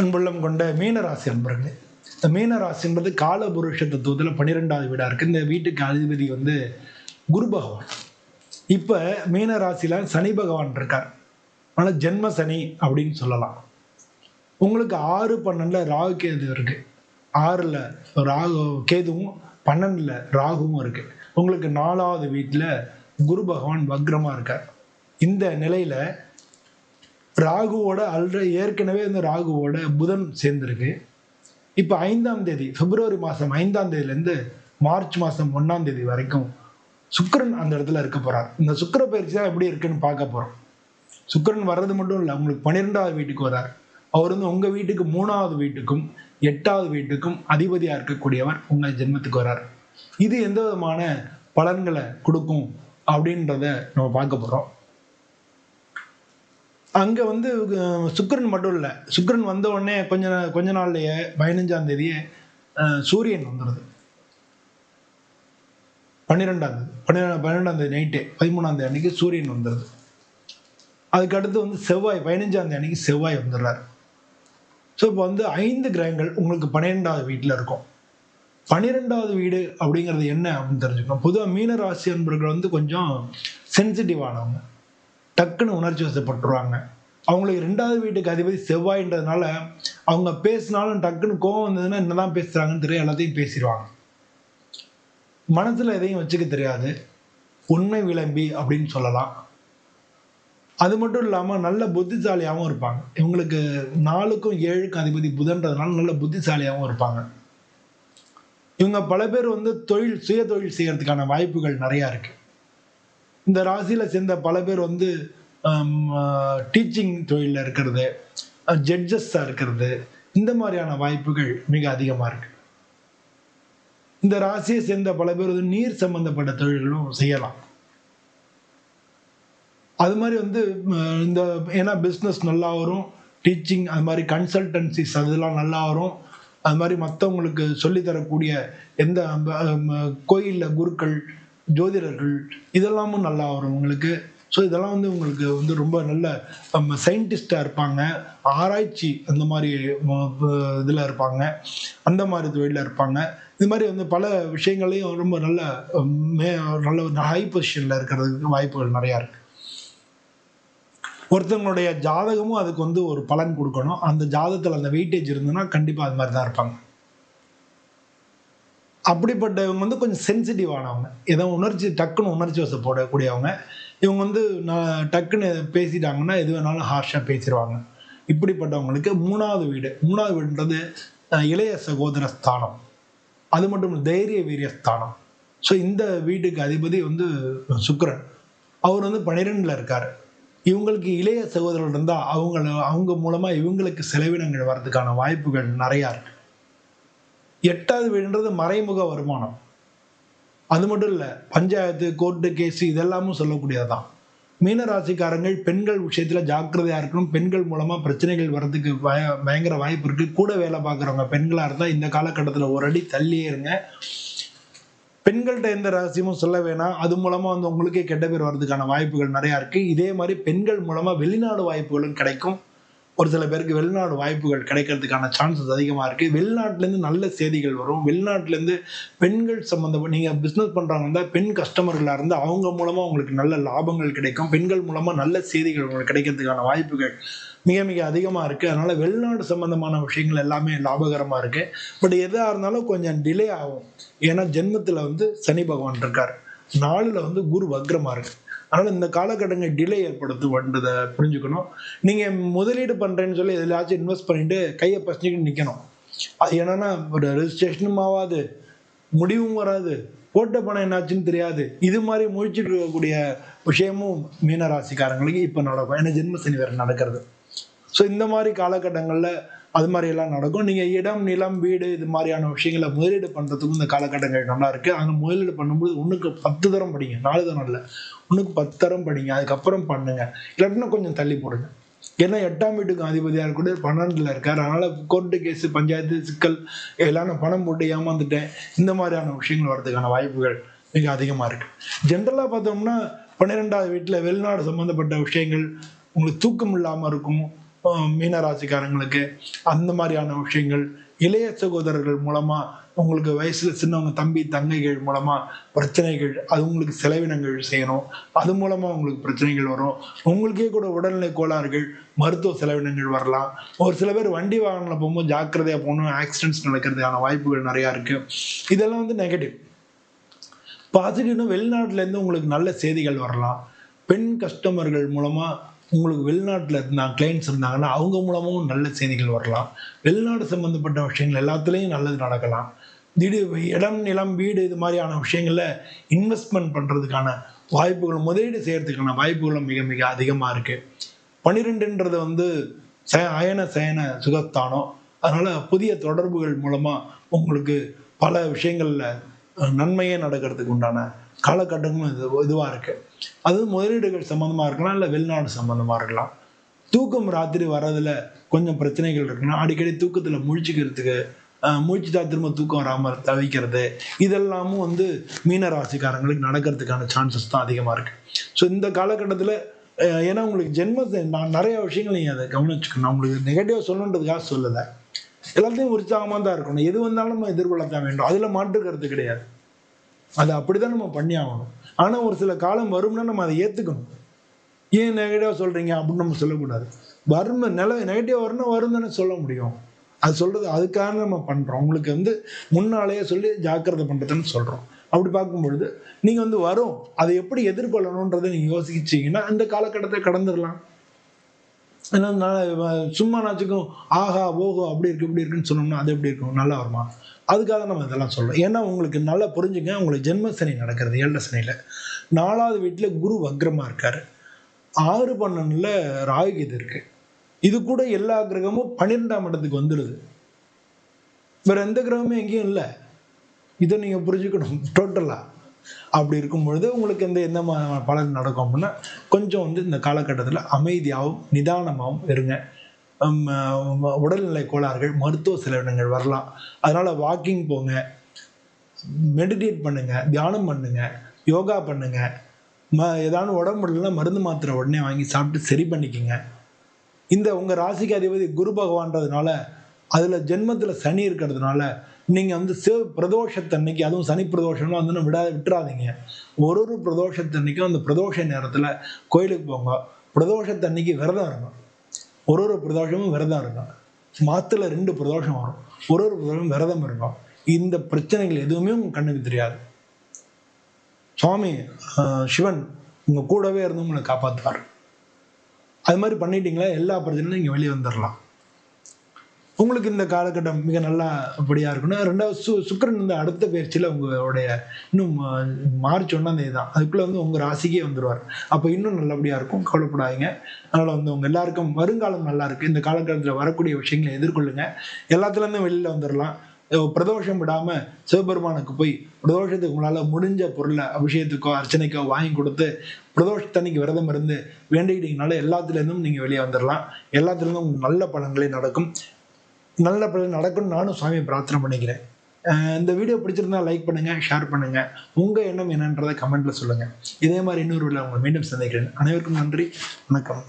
அன்புள்ளம் கொண்ட மீனராசி அன்பர்களே இந்த மீனராசின்றது காலபுருஷ தத்துவத்தில் பன்னிரெண்டாவது வீடாக இருக்குது இந்த வீட்டுக்கு அதிபதி வந்து குரு பகவான். இப்போ மீனராசியில் சனி பகவான் இருக்கார். ஆனால் ஜென்ம சனி அப்படின்னு சொல்லலாம். உங்களுக்கு ஆறு பன்னெண்டில் ராகு கேது இருக்குது ஆறில் ராகு கேதுவும் பன்னெண்டில் ராகுவும் இருக்குது உங்களுக்கு நாலாவது வீட்டில் குரு பகவான் வக்ரமாக இருக்கார். இந்த நிலையில் ராகுவோட அல்ற ஏற்கனவே வந்து ராகுவோட புதன் சேர்ந்துருக்கு. இப்போ ஐந்தாம் தேதி பிப்ரவரி மாதம் ஐந்தாம் தேதியிலேருந்து மார்ச் மாதம் ஒன்றாம் தேதி வரைக்கும் சுக்கரன் அந்த இடத்துல இருக்க போகிறார் இந்த சுக்கர பயிற்சி தான் எப்படி இருக்குன்னு பார்க்க போகிறோம் சுக்கரன் வர்றது மட்டும் இல்லை உங்களுக்கு பன்னிரெண்டாவது வீட்டுக்கு வரார். அவர் வந்து உங்கள் வீட்டுக்கு மூணாவது வீட்டுக்கும் எட்டாவது வீட்டுக்கும் அதிபதியாக இருக்கக்கூடியவர் உங்கள் ஜென்மத்துக்கு வரார். இது எந்த விதமான பலன்களை கொடுக்கும் அப்படின்றத நம்ம பார்க்க போகிறோம் அங்கே வந்து சுக்கரன் மட்டும் இல்லை. சுக்கரன் வந்த உடனே கொஞ்ச கொஞ்ச நாள்லயே பதினஞ்சாம் தேதியே சூரியன் வந்துடுது பன்னிரெண்டாம் தேதி பன்னிரெண்டு பன்னிரெண்டாம் தேதி நைட்டு பதிமூணாம் தேதி அன்னைக்கு சூரியன் வந்துடுது அதுக்கடுத்து வந்து செவ்வாய் பதினஞ்சாம் தேதி அன்னைக்கு செவ்வாய் வந்துடுறாரு. ஸோ இப்போ வந்து ஐந்து கிரகங்கள் உங்களுக்கு பன்னிரெண்டாவது வீட்டில் இருக்கும். பன்னிரெண்டாவது வீடு அப்படிங்கிறது என்ன அப்படின்னு தெரிஞ்சுக்கணும். பொதுவாக மீன ராசி அன்பர்கள் வந்து கொஞ்சம் சென்சிட்டிவானவங்க டக்குன்னு உணர்ச்சி வசப்பட்டுருவாங்க. அவங்களுக்கு ரெண்டாவது வீட்டுக்கு அதிபதி செவ்வாயின்றதுனால அவங்க பேசினாலும் டக்குன்னு கோவம் வந்ததுன்னா என்னதான் பேசுறாங்கன்னு தெரியும் எல்லாத்தையும் பேசிடுவாங்க. மனசுல எதையும் வச்சுக்க தெரியாது. உண்மை விளம்பி அப்படின்னு சொல்லலாம். அது மட்டும் இல்லாமல் நல்ல புத்திசாலியாகவும் இருப்பாங்க. இவங்களுக்கு நாலுக்கும் ஏழுக்கும் அதிபதி புதன்றதுனால நல்ல புத்திசாலியாகவும் இருப்பாங்க. இவங்க பல பேர் வந்து தொழில் சுய தொழில் செய்யறதுக்கான வாய்ப்புகள் நிறையா இருக்குது இந்த ராசியில் சேர்ந்த பல பேர் வந்து டீச்சிங் தொழிலில் இருக்கிறது ஜட்ஜஸாக இருக்கிறது இந்த மாதிரியான வாய்ப்புகள் மிக அதிகமாக இருக்கு. இந்த ராசியை சேர்ந்த பல பேர் வந்து நீர் சம்பந்தப்பட்ட தொழில்களும் செய்யலாம். அது மாதிரி வந்து இந்த ஏன்னா பிஸ்னஸ் நல்லா வரும் டீச்சிங் அது மாதிரி கன்சல்டன்சிஸ் அதெல்லாம் நல்லா வரும். அது மாதிரி மற்றவங்களுக்கு சொல்லித்தரக்கூடிய எந்த கோயிலில் குருக்கள் ஜோதிடர்கள் இதெல்லாமும் நல்லா வரும் உங்களுக்கு. ஸோ இதெல்லாம் வந்து உங்களுக்கு வந்து ரொம்ப நல்ல சயின்டிஸ்டாக இருப்பாங்க. ஆராய்ச்சி அந்த மாதிரி இதில் இருப்பாங்க. அந்த மாதிரி தொழிலில் இருப்பாங்க. இது மாதிரி வந்து பல விஷயங்களையும் ரொம்ப நல்ல மே நல்ல ஒரு ஹை பொசிஷனில் இருக்கிறதுக்கு வாய்ப்புகள் நிறையா இருக்கு. ஒருத்தவங்களுடைய ஜாதகமும் அதுக்கு வந்து ஒரு பலன் கொடுக்கணும். அந்த ஜாதகத்தில் அந்த வெயிட்டேஜ் இருந்ததுன்னா கண்டிப்பாக அது மாதிரி தான் இருப்பாங்க. அப்படிப்பட்டவங்க வந்து கொஞ்சம் சென்சிட்டிவ் ஆனவங்க. ஏதோ உணர்ச்சி டக்குன்னு உணர்ச்சி வசப்படக்கூடியவங்க இவங்க வந்து நான் டக்குன்னு பேசிட்டாங்கன்னா எது வேணாலும் ஹார்ஷாக பேசிடுவாங்க இப்படிப்பட்டவங்களுக்கு மூணாவது வீடு. மூணாவது வீடுன்றது இளைய சகோதர ஸ்தானம். அது மட்டும் தைரிய வீரிய ஸ்தானம். ஸோ இந்த வீட்டுக்கு அதிபதி வந்து சுக்கரன். அவர் வந்து பன்னிரெண்டில் இருக்கார். இவங்களுக்கு இளைய சகோதரர் இருந்தால் அவங்கள அவங்க மூலமாக இவங்களுக்கு செலவினங்கள் வர்றதுக்கான வாய்ப்புகள் நிறையா இருக்குது எட்டாவது வீடுன்றது மறைமுக வருமானம். அது மட்டும் இல்லை பஞ்சாயத்து கோர்ட்டு கேஸ் இதெல்லாமும் சொல்லக்கூடியது தான் மீனராசிக்காரங்கள் பெண்கள் விஷயத்தில் ஜாக்கிரதையாக இருக்கணும். பெண்கள் மூலமாக பிரச்சனைகள் வர்றதுக்கு பய பயங்கர வாய்ப்பு இருக்குது கூட வேலை பார்க்குறவங்க பெண்களாக இருந்தால் இந்த காலகட்டத்தில் ஒரு அடி தள்ளியே இருங்க பெண்கள்கிட்ட எந்த ரகசியமும் சொல்ல வேணாம். அது மூலமாக வந்து உங்களுக்கே கெட்ட பேர் வர்றதுக்கான வாய்ப்புகள் நிறையா இருக்குது இதே மாதிரி பெண்கள் மூலமாக வெளிநாடு வாய்ப்புகளும் கிடைக்கும். ஒரு சில பேருக்கு வெளிநாடு வாய்ப்புகள் கிடைக்கிறதுக்கான சான்சஸ் அதிகமாக இருக்குது வெளிநாட்டிலேருந்து நல்ல செய்திகள் வரும். வெளிநாட்டிலேருந்து பெண்கள் சம்மந்தப்பட்ட நீங்கள் பிஸ்னஸ் பண்ணுறாங்க இருந்தால் பெண் கஸ்டமர்களாக இருந்தால் அவங்க மூலமாக உங்களுக்கு நல்ல லாபங்கள் கிடைக்கும். பெண்கள் மூலமாக நல்ல செய்திகள் உங்களுக்கு கிடைக்கிறதுக்கான வாய்ப்புகள் மிக மிக அதிகமாக இருக்குது அதனால் வெளிநாடு சம்மந்தமான விஷயங்கள் எல்லாமே லாபகரமாக இருக்குது பட் எதாக இருந்தாலும் கொஞ்சம் டிலே ஆகும். ஏன்னா ஜென்மத்தில் வந்து சனி பகவான் இருக்கார். நாளில் வந்து குரு வக்ரமாக இருக்கு. அதனால் இந்த காலகட்டங்கள் டிலே ஏற்படுத்து ஏற்படுத்துவன்றதை புரிஞ்சுக்கணும். நீங்கள் முதலீடு பண்ணுறேன்னு சொல்லி எதுலாச்சும் இன்வெஸ்ட் பண்ணிட்டு கையை பசிச்சுக்கிட்டு நிற்கணும் அது என்னன்னா ஒரு ரெஜிஸ்ட்ரேஷனும் ஆகாது முடிவும் வராது போட்ட பணம் என்னாச்சுன்னு தெரியாது. இது மாதிரி முழிச்சுட்டு இருக்கக்கூடிய விஷயமும் மீனராசிக்காரங்களுக்கு இப்போ நடக்கும். ஏன்னா ஜென்ம சனி வேறு நடக்கிறது. ஸோ இந்த மாதிரி காலகட்டங்களில் அது மாதிரியெல்லாம் நடக்கும். நீங்கள் இடம் நிலம் வீடு இது மாதிரியான விஷயங்களை முதலீடு பண்ணுறதுக்கும் இந்த காலகட்டங்கள் நல்லா இருக்குது அங்கே முதலீடு பண்ணும்போது ஒன்றுக்கு பத்து தரம் படிங்க. நாலு தரம் இல்லை. ஒன்றுக்கு பத்து தரம் படிங்க. அதுக்கப்புறம் பண்ணுங்க. இல்லாட்டினா கொஞ்சம் தள்ளி போடுங்க. ஏன்னா எட்டாம் வீட்டுக்கு அதிபதியாக கூட பன்னெண்டில் இருக்கார். அதனால் கோர்ட்டு கேஸு பஞ்சாயத்து சிக்கல் எல்லாம் நான் பணம் போட்டு ஏமாந்துட்டேன். இந்த மாதிரியான விஷயங்கள் வர்றதுக்கான வாய்ப்புகள் மிக அதிகமாக இருக்குது ஜென்ரலாக பார்த்தோம்னா பன்னிரெண்டாவது வீட்டில் வெளிநாடு சம்மந்தப்பட்ட விஷயங்கள் உங்களுக்கு தூக்கம் இல்லாமல் இருக்கும். மீனராசிக்காரங்களுக்கு அந்த மாதிரியான விஷயங்கள் இளைய சகோதரர்கள் மூலமா உங்களுக்கு வயசுல சின்னவங்க தம்பி தங்கைகள் மூலமா பிரச்சனைகள் அது உங்களுக்கு செலவினங்கள் செய்யணும். அது மூலமா உங்களுக்கு பிரச்சனைகள் வரும். உங்களுக்கே கூட உடல்நிலை கோளாறுகள் மருத்துவ செலவினங்கள் வரலாம். ஒரு சில பேர் வண்டி வாகனத்தில் போகும்போது ஜாக்கிரதையா போகணும் ஆக்சிடென்ட்ஸ் நடக்கிறதுக்கான வாய்ப்புகள் நிறையா இருக்கு. இதெல்லாம் வந்து நெகட்டிவ் பாசிட்டிவ்னா வெளிநாட்டுல இருந்து உங்களுக்கு நல்ல செய்திகள் வரலாம். பெண் கஸ்டமர்கள் மூலமா உங்களுக்கு வெளிநாட்டில் இருந்தாங்க கிளைண்ட்ஸ் இருந்தாங்கன்னா அவங்க மூலமும் நல்ல செய்திகள் வரலாம். வெளிநாடு சம்மந்தப்பட்ட விஷயங்கள் எல்லாத்துலேயும் நல்லது நடக்கலாம். திடீர் இடம் நிலம் வீடு இது மாதிரியான விஷயங்களில் இன்வெஸ்ட்மெண்ட் பண்ணுறதுக்கான வாய்ப்புகள் முதலீடு செய்கிறதுக்கான வாய்ப்புகளும் மிக மிக அதிகமாக இருக்குது பன்னிரெண்டுன்றது வந்து ச அயன சயன சுகஸ்தானம். அதனால் புதிய தொடர்புகள் மூலமாக உங்களுக்கு பல விஷயங்களில் நன்மையே நடக்கிறதுக்கு உண்டான காலகட்டங்களும் இது இதுவாக இருக்குது அது முதலீடுகள் சம்மந்தமாக இருக்கலாம் இல்லை வெளிநாடு சம்மந்தமாக இருக்கலாம். தூக்கம் ராத்திரி வர்றதில் கொஞ்சம் பிரச்சனைகள் இருக்குன்னா அடிக்கடி தூக்கத்தில் முழிச்சுக்கிறதுக்கு அஹ், முழிச்சுட்டா திரும்ப தூக்கம் வராமல் தவிக்கிறது இதெல்லாமும் வந்து மீன ராசிக்காரங்களுக்கு நடக்கிறதுக்கான சான்சஸ் தான் அதிகமாக இருக்குது ஸோ இந்த காலகட்டத்தில் ஏன்னா உங்களுக்கு ஜென்மத்தை நான் நிறைய விஷயங்கள் நீங்கள் அதை கவனிச்சுக்கணும். உங்களுக்கு நெகட்டிவாக சொல்லணுன்றதுக்காக சொல்லலை. எல்லாத்தையும் உற்சாகமாக தான் இருக்கணும். எது வந்தாலும் நம்ம எதிர்கொள்ளத்தான் வேண்டும். அதில் மாற்று கருத்து கிடையாது. அதை அப்படிதான் நம்ம பண்ணி ஆகணும் ஆனால் ஒரு சில காலம் வரும்னா நம்ம அதை ஏற்றுக்கணும் ஏன் நெகட்டிவாக சொல்கிறீங்க அப்படின்னு நம்ம சொல்லக்கூடாது. வரும் நில நெகட்டிவ் வரணும் வரும் தானே சொல்ல முடியும். அது சொல்கிறது அதுக்காக நம்ம பண்ணுறோம் உங்களுக்கு வந்து முன்னாலேயே சொல்லி ஜாக்கிரதை பண்ணுறதுன்னு சொல்கிறோம் அப்படி பார்க்கும்பொழுது நீங்கள் வந்து வரும். அதை எப்படி எதிர்கொள்ளணுன்றதை நீங்கள் யோசிச்சிங்கன்னா இந்த காலகட்டத்தை கடந்துடலாம். ஏன்னா சும்மா நாச்சுக்கும் ஆஹா ஓஹோ அப்படி இருக்கு இப்படி இருக்குன்னு சொன்னோம்னா அது எப்படி இருக்கும்? நல்லா வருமா? அதுக்காக நம்ம இதெல்லாம் சொல்கிறோம் ஏன்னா உங்களுக்கு நல்லா புரிஞ்சுங்க உங்களுக்கு ஜென்மசனி நடக்கிறது ஏழரை சனியில். நாலாவது வீட்டில் குரு வக்ரமாக இருக்கார். ஆறு பன்னெண்டுல ராகுகீது இருக்குது இது கூட எல்லா கிரகமும் பன்னிரெண்டாம் இடத்துக்கு வந்துடுது வேறு எந்த கிரகமும் எங்கேயும் இல்லை. இதை நீங்கள் புரிஞ்சுக்கணும் டோட்டலாக அப்படி இருக்கும் பொழுது உங்களுக்கு இந்த எந்த பலன் நடக்கும் அப்படின்னா கொஞ்சம் வந்து இந்த காலகட்டத்தில் அமைதியாகவும் நிதானமாகவும் இருங்க. உடல்நிலை கோளாறுகள் மருத்துவ செலவினங்கள் வரலாம். அதனால் வாக்கிங் போங்க. மெடிடேட் பண்ணுங்க தியானம் பண்ணுங்க யோகா பண்ணுங்க. ம ஏதாவது உடம்பு இல்லைன்னா மருந்து மாத்திரை உடனே வாங்கி சாப்பிட்டு சரி பண்ணிக்கங்க. இந்த உங்கள் ராசிக்கு அதிபதி குரு பகவான்றதுனால அதில் ஜென்மத்தில் சனி இருக்கிறதுனால நீங்க வந்து சிவ பிரதோஷத்தன்னைக்கு அதுவும் சனி பிரதோஷம்லாம் வந்து விடா விட்டுறாதீங்க. ஒரு ஒரு பிரதோஷத்தன்னைக்கும் அந்த பிரதோஷ நேரத்துல கோயிலுக்கு போங்க. பிரதோஷத்தன்னைக்கு விரதம் இருக்கும் ஒரு ஒரு பிரதோஷமும் விரதம் இருக்கும் மாத்துல ரெண்டு பிரதோஷம் வரும். ஒரு ஒரு பிரதோஷம் விரதம் இருக்கும் இந்த பிரச்சனைகள் எதுவுமே உங்க கண்ணுக்கு தெரியாது. சுவாமி சிவன் உங்க கூடவே இருந்து உங்களை காப்பாத்துவார். அது மாதிரி பண்ணிட்டீங்களா? எல்லா பிரச்சனையும் நீங்கள் வெளியே வந்துடலாம் உங்களுக்கு இந்த காலகட்டம் மிக நல்லா அப்படியா இருக்கணும் ரெண்டாவது சு சுக்கரன் வந்து அடுத்த பயிற்சியில் உங்களுடைய இன்னும் மார்ச் ஒன்றாம் தேதி தான். அதுக்குள்ளே வந்து உங்கள் ராசிக்கே வந்துடுவார் அப்போ இன்னும் நல்லபடியாக இருக்கும். கவலைப்படாதீங்க. அதனால் வந்து உங்கள் எல்லாருக்கும் வருங்காலம் நல்லா இருக்கு. இந்த காலகட்டத்தில் வரக்கூடிய விஷயங்களை எதிர்கொள்ளுங்க. எல்லாத்துலேருந்தும் வெளியில் வந்துடலாம் பிரதோஷம் விடாம சிவபெருமானுக்கு போய் பிரதோஷத்துக்கு உங்களால முடிஞ்ச பொருளை அபிஷேகத்துக்கோ அர்ச்சனைக்கோ வாங்கி கொடுத்து பிரதோஷத்தன்னைக்கு விரதம் இருந்து வேண்டிக்கிட்டீங்கனால எல்லாத்துலேருந்தும் நீங்கள் வெளியே வந்துடலாம் எல்லாத்துலேருந்தும் நல்ல பலன்களே நடக்கும். நல்ல பலன் நடக்கும்னு நானும் சாமி பிரார்த்தனை பண்ணிக்கிறேன். இந்த வீடியோ பிடிச்சிருந்தா லைக் பண்ணுங்கள் ஷேர் பண்ணுங்கள் உங்கள் எண்ணம் என்னன்றதை கமெண்ட்டில் சொல்லுங்கள் இதே மாதிரி இன்னொரு வீடியோ உங்களை மீண்டும் சந்திக்கிறேன். அனைவருக்கும் நன்றி. வணக்கம்.